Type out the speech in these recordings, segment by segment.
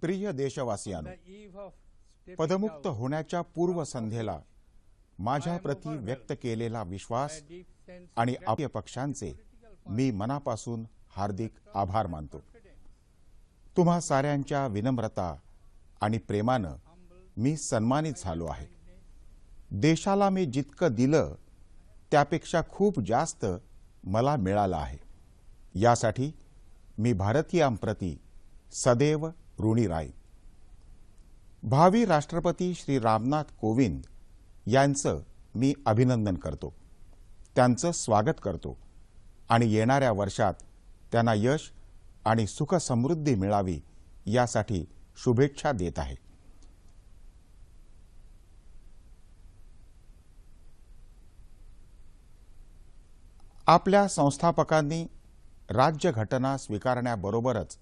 प्रिय देशवासियांनो पदमुक्त होण्याच्या पूर्वसंध्येला माझ्याप्रती व्यक्त केलेला विश्वास आणि आपल्या पक्षांचे मी मनापासून हार्दिक आभार मानतो. तुम्हा साऱ्यांच्या विनम्रता आणि प्रेमानं मी सन्मानित झालो आहे. देशाला मी जितकं दिलं त्यापेक्षा खूप जास्त मला मिळालं आहे. यासाठी मी भारतीयांप्रती सदैव ऋणी राहील भावी राष्ट्रपती श्री रामनाथ कोविंद यांचं मी अभिनंदन करतो. त्यांचं स्वागत करतो आणि येणाऱ्या वर्षात त्यांना यश आणि सुख समृद्धी मिळावी यासाठी शुभेच्छा देत आहे. आपल्या संस्थापकांनी राज्यघटना स्वीकारण्याबरोबरच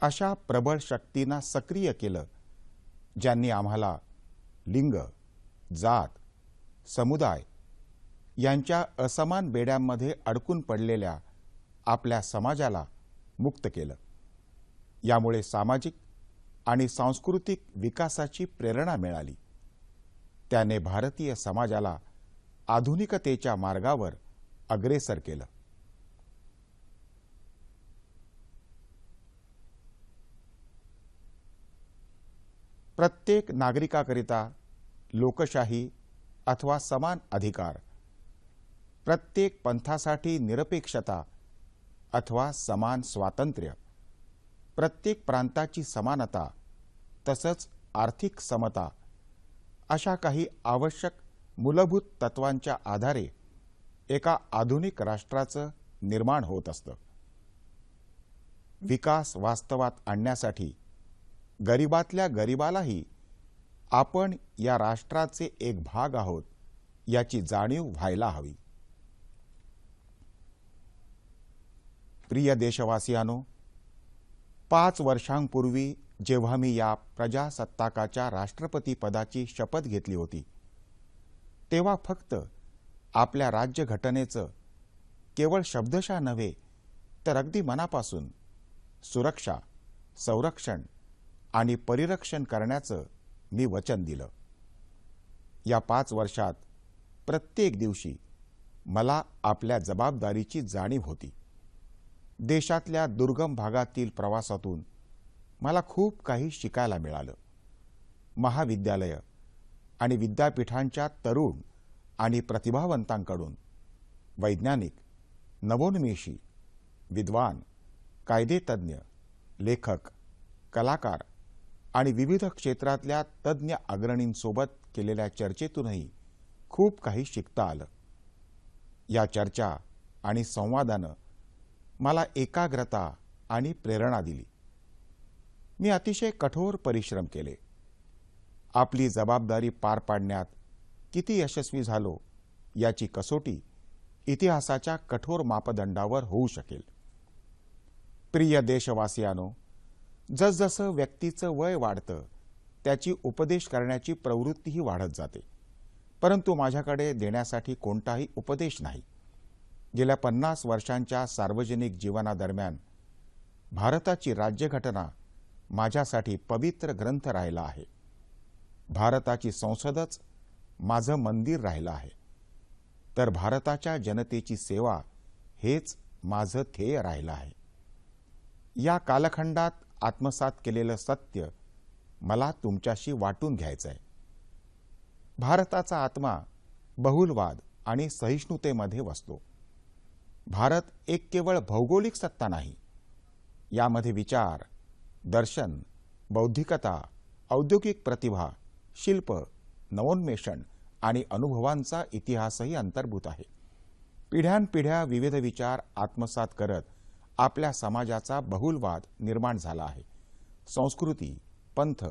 अशा प्रबळ शक्तींना सक्रिय केलं ज्यांनी आम्हाला लिंग जात समुदाय यांच्या असमान बेड्यांमध्ये अडकून पडलेल्या आपल्या समाजाला मुक्त केलं. यामुळे सामाजिक आणि सांस्कृतिक विकासाची प्रेरणा मिळाली. त्याने भारतीय समाजाला आधुनिकतेच्या मार्गावर अग्रेसर केलं. प्रत्येक नागरिकाकरिता लोकशाही अथवा समान अधिकार प्रत्येक पंथासाठी निरपेक्षता अथवा समान स्वातंत्र्य प्रत्येक प्रांताची समानता तसंच आर्थिक समता अशा काही आवश्यक मूलभूत तत्वांच्या आधारे एका आधुनिक राष्ट्राचं निर्माण होत असतं. विकास वास्तवात आणण्यासाठी गरिबातल्या गरिबालाही आपण या राष्ट्राचे एक भाग आहोत याची जाणीव व्हायला हवी. प्रिय देशवासियानो पाच वर्षांपूर्वी जेव्हा मी या प्रजासत्ताकाच्या राष्ट्रपती पदाची शपथ घेतली होती तेव्हा फक्त आपल्या राज्यघटनेचं केवळ शब्दशः नव्हे तर अगदी मनापासून सुरक्षा संरक्षण आणि परिरक्षण करण्याचं मी वचन दिलं. या पाच वर्षात प्रत्येक दिवशी मला आपल्या जबाबदारीची जाणीव होती. देशातल्या दुर्गम भागातील प्रवासातून मला खूप काही शिकायला मिळालं. महाविद्यालय आणि विद्यापीठांच्या तरुण आणि प्रतिभावंतांकडून वैज्ञानिक नवोन्मेषी विद्वान कायदेतज्ञ लेखक कलाकार आणि विविध क्षेत्रातल्या तज्ज्ञ अग्रणींसोबत केलेल्या चर्चेतूनही खूप काही शिकता आलं. या चर्चा आणि संवादानं मला एकाग्रता आणि प्रेरणा दिली. मी अतिशय कठोर परिश्रम केले. आपली जबाबदारी पार पाडण्यात किती यशस्वी झालो याची कसोटी इतिहासाच्या कठोर मापदंडावर होऊ शकेल. प्रिय देशवासियानो जसजसं व्यक्तीचं वय वाढतं त्याची उपदेश करण्याची प्रवृत्तीही वाढत जाते. परंतु माझ्याकडे देण्यासाठी कोणताही उपदेश नाही. गेल्या पन्नास वर्षांच्या सार्वजनिक जीवनादरम्यान भारताची राज्यघटना माझ्यासाठी पवित्र ग्रंथ राहिला आहे. भारताची संसदच माझं मंदिर राहिलं आहे. तर भारताच्या जनतेची सेवा हेच माझं ध्येय राहिलं आहे. या कालखंडात आत्मसात केलेलं सत्य मला तुमच्याशी वाटून घ्यायचं आहे भारताचा आत्मा बहुलवाद आणि सहिष्णुतेमध्ये वसतो. भारत एक केवळ भौगोलिक सत्ता नाही यामध्ये विचार दर्शन बौद्धिकता औद्योगिक प्रतिभा शिल्प नवोन्मेषण आणि अनुभवांचा इतिहासही अंतर्भूत आहे. पिढ्यानपिढ्या विविध विचार आत्मसात करत आपल्या समाजाचा बहुलवाद निर्माण झाला आहे. संस्कृती पंथ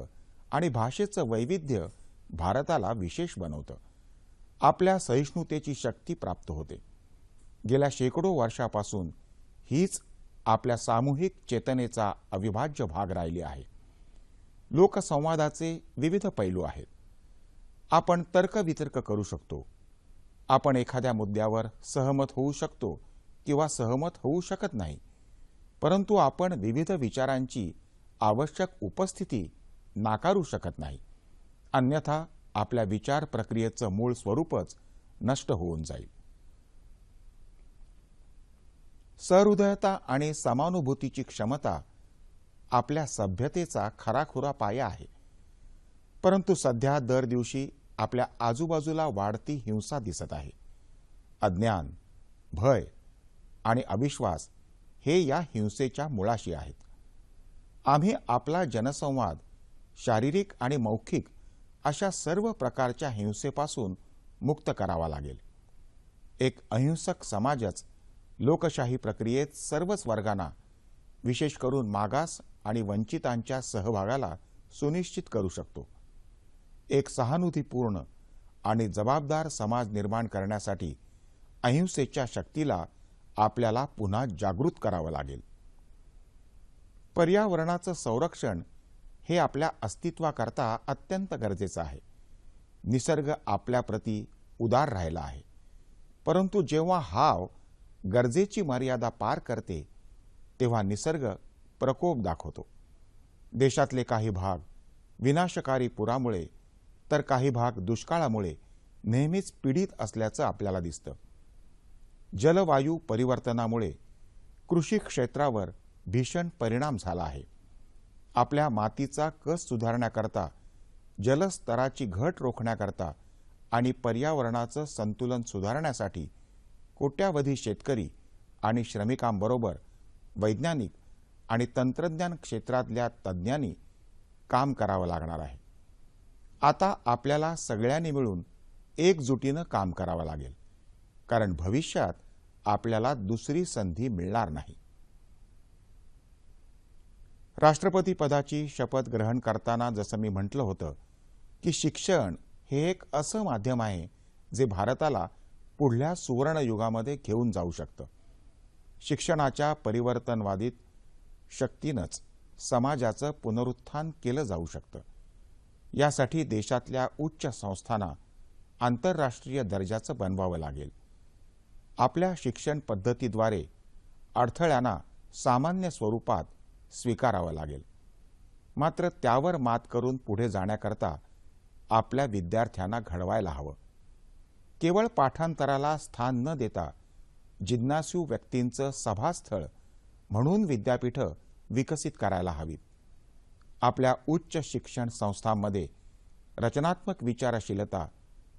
आणि भाषेचं वैविध्य भारताला विशेष बनवतं. आपल्या सहिष्णुतेची शक्ती प्राप्त होते. गेल्या शेकडो वर्षापासून हीच आपल्या सामूहिक चेतनेचा अविभाज्य भाग राहिली आहे. लोकसंवादाचे विविध पैलू आहेत. आपण तर्कवितर्क करू शकतो. आपण एखाद्या मुद्द्यावर सहमत होऊ शकतो किंवा सहमत होऊ शकत नाही. परंतु आपण विविध विचारांची आवश्यक उपस्थिती नाकारू शकत नाही. अन्यथा आपल्या विचार प्रक्रियेचं मूळ स्वरूपच नष्ट होऊन जाईल. सहृदयता आणि समानुभूतीची क्षमता आपल्या सभ्यतेचा खराखुरा पाया आहे. परंतु सध्या दर दिवशी आपल्या आजूबाजूला वाढती हिंसा दिसत आहे. अज्ञान भय आणि अविश्वास हे या हिंसेच्या मुळाशी आहेत. आम्ही आपला जनसंवाद शारीरिक आणि मौखिक अशा सर्व प्रकारच्या हिंसेपासून मुक्त करावा लागेल. एक अहिंसक समाजच लोकशाही प्रक्रियेत सर्वच वर्गांना विशेष करून मागास आणि वंचितांच्या सहभागाला सुनिश्चित करू शकतो. एक सहानुभूतीपूर्ण आणि जबाबदार समाज निर्माण करण्यासाठी अहिंसेच्या शक्तीला आपल्याला पुन्हा जागृत करावं लागेल. पर्यावरणाचं संरक्षण हे आपल्या अस्तित्वाकरता अत्यंत गरजेचं आहे. निसर्ग आपल्याप्रती उदार राहिला आहे. परंतु जेव्हा हाव गरजेची मर्यादा पार करते तेव्हा निसर्ग प्रकोप दाखवतो. देशातले काही भाग विनाशकारी पुरामुळे तर काही भाग दुष्काळामुळे नेहमीच पीडित असल्याचं आपल्याला दिसतं. जलवायू परिवर्तनामुळे कृषी क्षेत्रावर भीषण परिणाम झाला आहे. आपल्या मातीचा कस सुधारण्याकरता जलस्तराची घट रोखण्याकरता आणि पर्यावरणाचं संतुलन सुधारण्यासाठी कोट्यावधी शेतकरी आणि श्रमिकांबरोबर वैज्ञानिक आणि तंत्रज्ञान क्षेत्रातल्या तज्ज्ञांनी काम करावं लागणार आहे. आता आपल्याला सगळ्यांनी मिळून एकजुटीनं काम करावं लागेल. कारण भविष्यात आपल्याला दुसरी संधी मिळणार नाही. राष्ट्रपती पदाची शपथ ग्रहण करताना जसं मी म्हटलं होतं की शिक्षण हे एक असं माध्यम आहे जे भारताला पुढल्या सुवर्णयुगामध्ये घेऊन जाऊ शकतं. शिक्षणाच्या परिवर्तनवादीत शक्तीनंच समाजाचं पुनरुत्थान केलं जाऊ शकतं. यासाठी देशातल्या उच्च संस्थांना आंतरराष्ट्रीय दर्जाचं बनवावं लागेल. आपल्या शिक्षण पद्धतीद्वारे अडथळ्यांना सामान्य स्वरूपात स्वीकारावं लागेल. मात्र त्यावर मात करून पुढे जाण्याकरता आपल्या विद्यार्थ्यांना घडवायला हवं. केवळ पाठांतराला स्थान न देता जिज्ञासू व्यक्तींचं सभास्थळ म्हणून विद्यापीठं विकसित करायला हवीत. आपल्या उच्च शिक्षण संस्थांमध्ये रचनात्मक विचारशीलता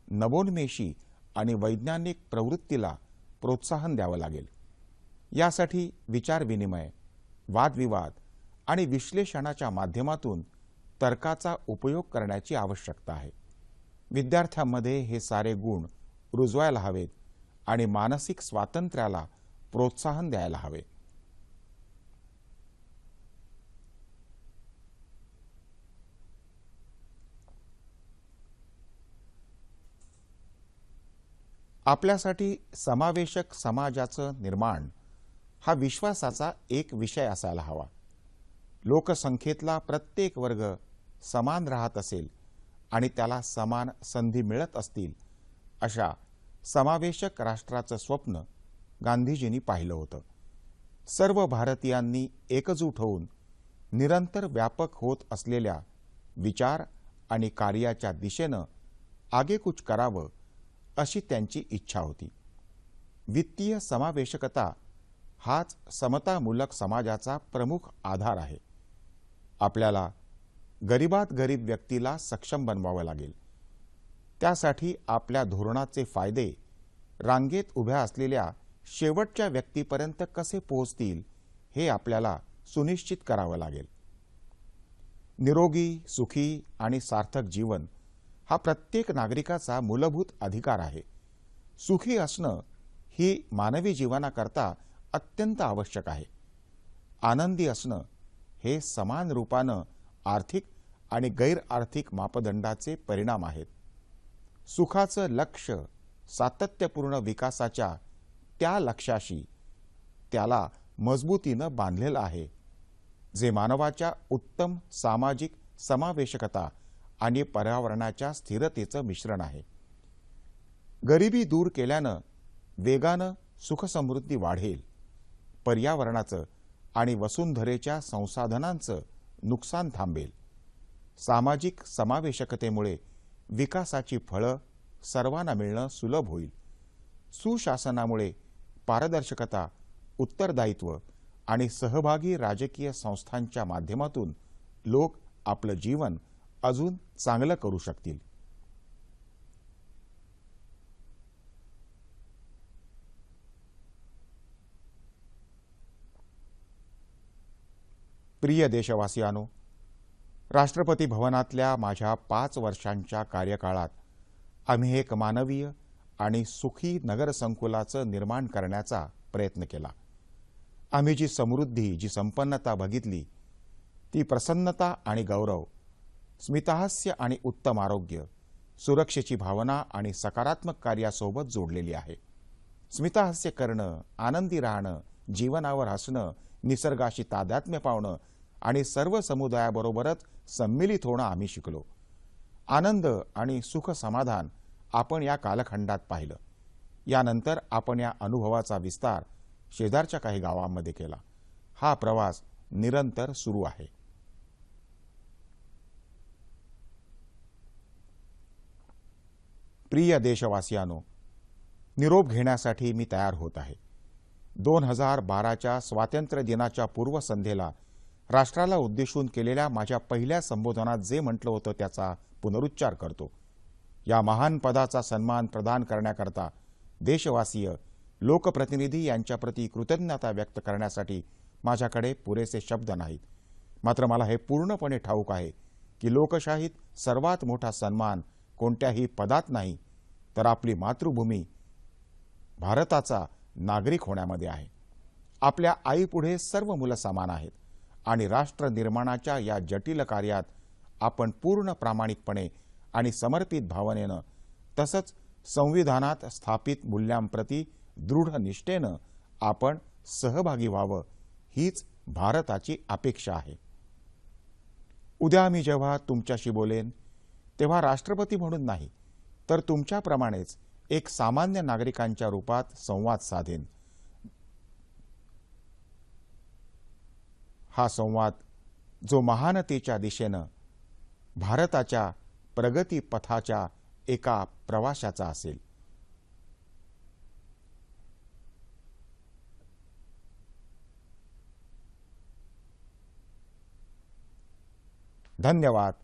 नवोन्मेषी आणि वैज्ञानिक प्रवृत्तीला प्रोत्साहन द्यावं लागेल. यासाठी विचारविनिमय वादविवाद आणि विश्लेषणाच्या माध्यमातून तर्काचा उपयोग करण्याची आवश्यकता आहे. विद्यार्थ्यांमध्ये हे सारे गुण रुजवायला हवेत आणि मानसिक स्वातंत्र्याला प्रोत्साहन द्यायला हवे. आपल्यासाठी समावेशक समाजाचं निर्माण हा विश्वासाचा एक विषय असायला हवा. लोकसंख्येतला प्रत्येक वर्ग समान राहत असेल आणि त्याला समान संधी मिळत असतील अशा समावेशक राष्ट्राचं स्वप्न गांधीजींनी पाहिलं होतं. सर्व भारतीयांनी एकजूट होऊन निरंतर व्यापक होत असलेल्या विचार आणि कार्याच्या दिशेनं आगेकूच करावं अशी त्यांची इच्छा होती. वित्तीय समावेशकता हाच समतामूलक समाजाचा प्रमुख आधार आहे. आपल्याला गरिबात गरीब व्यक्तीला सक्षम बनवावं लागेल. त्यासाठी आपल्या धोरणाचे फायदे रांगेत उभ्या असलेल्या शेवटच्या व्यक्तीपर्यंत कसे पोहोचतील हे आपल्याला सुनिश्चित करावं लागेल. निरोगी सुखी आणि सार्थक जीवन हा प्रत्येक नागरिकाचा मूलभूत अधिकार आहे. सुखी असणं ही मानवी जीवनाकरता अत्यंत आवश्यक आहे. आनंदी असणं हे समान रूपानं आर्थिक आणि गैरआर्थिक मापदंडाचे परिणाम आहेत. सुखाचं लक्ष सातत्यपूर्ण विकासाच्या त्या लक्ष्याशी त्याला मजबूतीनं बांधलेलं आहे जे मानवाच्या उत्तम सामाजिक समावेशकता आणि पर्यावरणाच्या स्थिरतेचं मिश्रण आहे. गरिबी दूर केल्यानं वेगानं सुखसमृद्धी वाढेल. पर्यावरणाचं आणि वसुंधरेच्या संसाधनांचं नुकसान थांबेल. सामाजिक समावेशकतेमुळे विकासाची फळं सर्वांना मिळणं सुलभ होईल. सुशासनामुळे पारदर्शकता उत्तरदायित्व आणि सहभागी राजकीय संस्थांच्या माध्यमातून लोक आपलं जीवन अजून चांगलं करू शकतील. प्रिय देशवासियानो राष्ट्रपती भवनातल्या माझ्या पाच वर्षांच्या कार्यकाळात आम्ही एक मानवीय आणि सुखी नगरसंकुलाचं निर्माण करण्याचा प्रयत्न केला. आम्ही जी समृद्धी जी संपन्नता बघितली ती प्रसन्नता आणि गौरव स्मितहास्य आणि उत्तम आरोग्य सुरक्षेची भावना आणि सकारात्मक कार्यासोबत जोडलेली आहे. स्मितहास्य करणं आनंदी राहणं जीवनावर हसणं निसर्गाशी तादात्म्य पावणं आणि सर्व समुदायाबरोबरच संमिलित होणं आम्ही शिकलो. आनंद आणि सुख समाधान आपण या कालखंडात पाहिलं. यानंतर आपण या अनुभवाचा विस्तार शेजारच्या काही गावांमध्ये केला. हा प्रवास निरंतर सुरू आहे. प्रिय देशवासियानो निरोप घेण्यासाठी मी तयार होत आहे. दोन हजार बाराच्या स्वातंत्र्य दिनाच्या पूर्वसंध्येला राष्ट्राला उद्देशून केलेल्या माझ्या पहिल्या संबोधनात जे म्हटलं होतं त्याचा पुनरुच्चार करतो. या महान पदाचा सन्मान प्रदान करण्याकरता देशवासीय लोकप्रतिनिधी यांच्याप्रती कृतज्ञता व्यक्त करण्यासाठी माझ्याकडे पुरेसे शब्द नाहीत. मात्र मला हे पूर्णपणे ठाऊक आहे की लोकशाहीत सर्वात मोठा सन्मान कोणत्याही पदात नाही तर आपली मातृभूमी भारताचा नागरिक होण्यामध्ये आहे. आपल्या आईपुढे सर्व मुलं समान आहेत आणि राष्ट्र निर्माणाच्या या जटिल कार्यात आपण पूर्ण प्रामाणिकपणे आणि समर्पित भावनेनं तसंच संविधानात स्थापित मूल्यांप्रती दृढ निष्ठेनं आपण सहभागी व्हावं हीच भारताची अपेक्षा आहे. उद्या मी जेव्हा तुमच्याशी बोलेन तेव्हा राष्ट्रपती म्हणून नाही तर तुमच्याप्रमाणेच एक सामान्य नागरिकांच्या रूपात संवाद साधेन. हा संवाद जो महानतेच्या दिशेनं भारताच्या प्रगतीपथाच्या एका प्रवाशाचा असेल. धन्यवाद.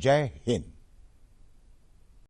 जय हिंद.